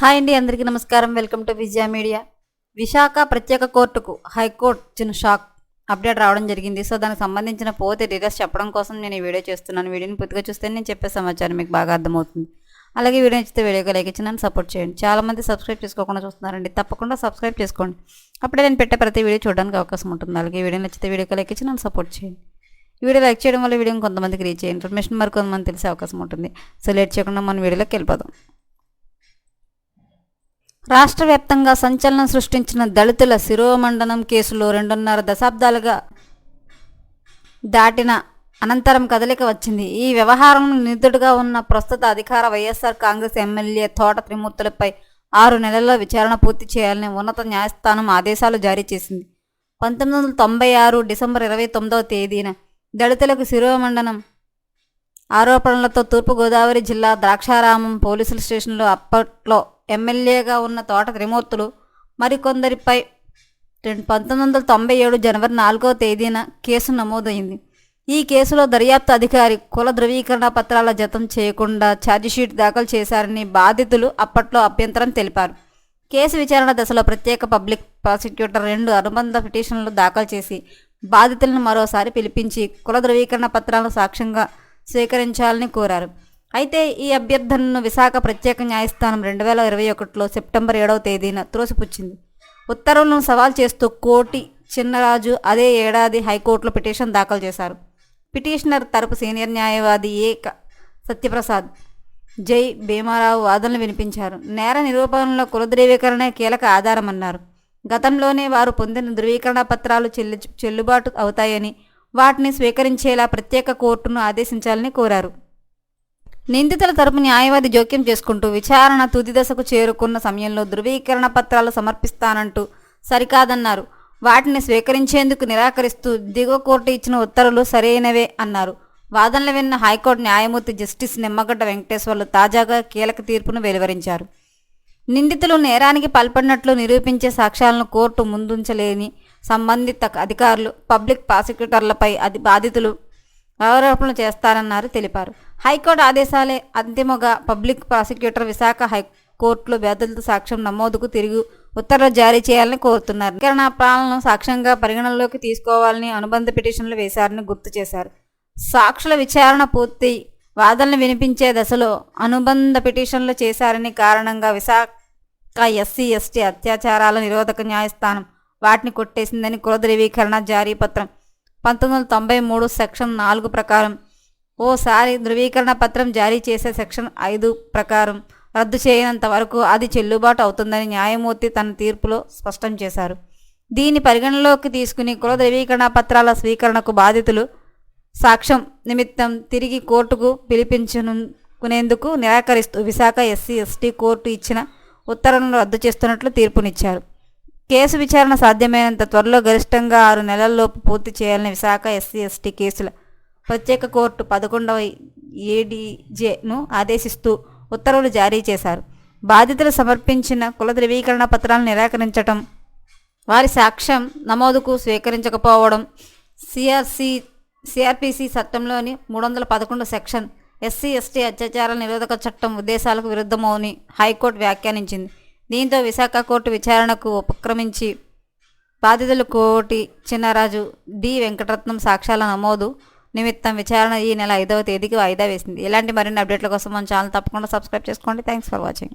Hi అండి అందరికీ నమస్కారం. Welcome to Vijaya media. Visakha ప్రత్యేక కోర్టుకు హైకోర్టు చిన్న షాక్ అప్డేట్ రావడం జరిగింది. సో దానికి సంబంధించిన పోతే డీటెయిల్స్ చెప్పడం కోసం నేను ఈ వీడియో చేస్తున్నాను. వీడియోని పూర్తిగా చూస్తే నేను చెప్పే సమాచారం మీకు బాగా అర్థమవుతుంది. అలాగే వీడియో నచ్చితే వీడియోకి లైక్ ఇచ్చి నన్ను సపోర్ట్ చేయండి. చాలామంది సబ్స్క్రైబ్ చేసుకోకుండా చూస్తున్నారండి. తప్పకుండా సబ్స్క్రైబ్ చేసుకోండి. అప్పుడే నేను పెట్టే ప్రతి వీడియో చూడడానికి అవకాశం ఉంటుంది. అలాగే వీడియో నచ్చితే వీడియోకి లైక్ ఇచ్చి నన్ను సపోర్ట్ చేయండి. ఈ వీడియో లైక్ చేయడం వల్ల వీడియో కొంతమందికి రీచ్ అయ్యే ఇన్ఫర్మేషన్ మరి కొంతమంది తెలిసే అవకాశం ఉంటుంది. సో లేట్ చేయకుండా మనం వీడియోలోకి వెళ్ళిపోదాం. రాష్ట్ర వ్యాప్తంగా సంచలనం సృష్టించిన దళితుల శిరోమండనం కేసులో రెండున్నర దశాబ్దాలుగా దాటిన అనంతరం కదలిక వచ్చింది. ఈ వ్యవహారంలో నిందితుడిగా ఉన్న ప్రస్తుత అధికార వైఎస్ఆర్ కాంగ్రెస్ ఎమ్మెల్యే తోట త్రిమూర్తులపై ఆరు నెలల్లో విచారణ పూర్తి చేయాలని ఉన్నత న్యాయస్థానం ఆదేశాలు జారీ చేసింది. పంతొమ్మిది వందల తొంభై ఆరు డిసెంబర్ ఇరవై తొమ్మిదవ తేదీన దళితులకు శిరోమండనం ఆరోపణలతో తూర్పుగోదావరి జిల్లా ద్రాక్షారామం పోలీసుల స్టేషన్లో అప్పట్లో ఎమ్మెల్యేగా ఉన్న తోట త్రిమూర్తులు మరికొందరిపై రెండు పంతొమ్మిది వందల తొంభై ఏడు జనవరి నాలుగో తేదీన కేసు నమోదైంది. ఈ కేసులో దర్యాప్తు అధికారి కుల ధృవీకరణ పత్రాల జతం చేయకుండా ఛార్జిషీట్ దాఖలు చేశారని బాధితులు అప్పట్లో అభ్యంతరం తెలిపారు. కేసు విచారణ దశలో ప్రత్యేక పబ్లిక్ ప్రాసిక్యూటర్ రెండు అనుబంధ పిటిషన్లు దాఖలు చేసి బాధితులను మరోసారి పిలిపించి కుల ధృవీకరణ పత్రాలను సాక్ష్యంగా స్వీకరించాలని కోరారు. అయితే ఈ అభ్యర్థనను విశాఖ ప్రత్యేక న్యాయస్థానం రెండు వేల ఇరవై ఒకటిలో సెప్టెంబర్ ఏడవ తేదీన త్రోసిపుచ్చింది. ఉత్తర్వులను సవాల్ చేస్తూ కోటి చిన్నరాజు అదే ఏడాది హైకోర్టులో పిటిషన్ దాఖలు చేశారు. పిటిషనర్ తరపు సీనియర్ న్యాయవాది ఏ క- సత్యప్రసాద్ జై భీమారావు వాదనలు వినిపించారు. నేర నిరూపణలో కుల ధృవీకరణే కీలక ఆధారమన్నారు. గతంలోనే వారు పొందిన ధృవీకరణ పత్రాలు చెల్లి చెల్లుబాటు అవుతాయని వాటిని స్వీకరించేలా ప్రత్యేక కోర్టును ఆదేశించాలని కోరారు. నిందితుల తరపు న్యాయవాది జోక్యం చేసుకుంటూ విచారణ తుది దశకు చేరుకున్న సమయంలో ధృవీకరణ పత్రాలు సమర్పిస్తానంటూ సరికాదన్నారు. వాటిని స్వీకరించేందుకు నిరాకరిస్తూ దిగువ కోర్టు ఇచ్చిన ఉత్తర్వులు సరైనవే అన్నారు. వాదనలు విన్న హైకోర్టు న్యాయమూర్తి జస్టిస్ నిమ్మగడ్డ వెంకటేశ్వర్లు తాజాగా కీలక తీర్పును వెలువరించారు. నిందితులు నేరానికి పాల్పడినట్లు నిరూపించే సాక్ష్యాలను కోర్టు ముందుంచలేని సంబంధిత అధికారులు పబ్లిక్ ప్రాసిక్యూటర్లపై అది బాధితులు ఆరోపణలు చేస్తారన్నారు తెలిపారు. హైకోర్టు ఆదేశాలే అంతిమగా పబ్లిక్ ప్రాసిక్యూటర్ విశాఖ హైకోర్టులో బాధితుల సాక్ష్యం నమోదుకు తిరిగి ఉత్తర్వులు జారీ చేయాలని కోరుతున్నారు. వికరణ పాలనను సాక్ష్యంగా పరిగణనలోకి తీసుకోవాలని అనుబంధ పిటిషన్లు వేశారని గుర్తు చేశారు. సాక్షుల విచారణ పూర్తి వాదనలు వినిపించే దశలో అనుబంధ పిటిషన్లు చేశారని కారణంగా విశాఖ ఎస్సీ ఎస్టీ అత్యాచారాల నిరోధక న్యాయస్థానం వాటిని కొట్టేసిందని కుల ధృవీకరణ జారీ పత్రం పంతొమ్మిది వందల తొంభై మూడు సెక్షన్ నాలుగు ప్రకారం ఓసారి ధృవీకరణ పత్రం జారీ చేసే సెక్షన్ ఐదు ప్రకారం రద్దు చేయనంత వరకు అది చెల్లుబాటు అవుతుందని న్యాయమూర్తి తన తీర్పులో స్పష్టం చేశారు. దీన్ని పరిగణలోకి తీసుకుని కుల ధృవీకరణ పత్రాల స్వీకరణకు బాధితులు సాక్ష్యం నిమిత్తం తిరిగి కోర్టుకు పిలిపించుకునేందుకు నిరాకరిస్తూ విశాఖ ఎస్సీ ఎస్టీ కోర్టు ఇచ్చిన ఉత్తర్వులను రద్దు చేస్తున్నట్లు తీర్పునిచ్చారు. కేసు విచారణ సాధ్యమైనంత త్వరలో గరిష్టంగా ఆరు నెలల్లోపు పూర్తి చేయాలని విశాఖ ఎస్సీ ఎస్టీ కేసుల ప్రత్యేక కోర్టు పదకొండవ ఏడీజేను ఆదేశిస్తూ ఉత్తర్వులు జారీ చేశారు. బాధితులు సమర్పించిన కుల ధృవీకరణ పత్రాలను నిరాకరించటం వారి సాక్ష్యం నమోదుకు స్వీకరించకపోవడం సిఆర్సి సిఆర్పిసి చట్టంలోని మూడు వందల పదకొండు సెక్షన్ ఎస్సీ ఎస్టీ అత్యాచారాల నిరోధక చట్టం ఉద్దేశాలకు విరుద్ధమవుని హైకోర్టు వ్యాఖ్యానించింది. దీంతో విశాఖ కోర్టు విచారణకు ఉపక్రమించి బాధితులు కోటి చిన్నరాజు డి. వెంకటరత్నం సాక్ష్యాల నమోదు నిమిత్తం విచారణ ఈ నెల ఐదవ తేదీకి వాయిదా వేసింది. ఇలాంటి మరిన్ని అప్డేట్ల కోసం మన ఛానల్ తప్పకుండా సబ్స్క్రైబ్ చేసుకోండి. Thanks for watching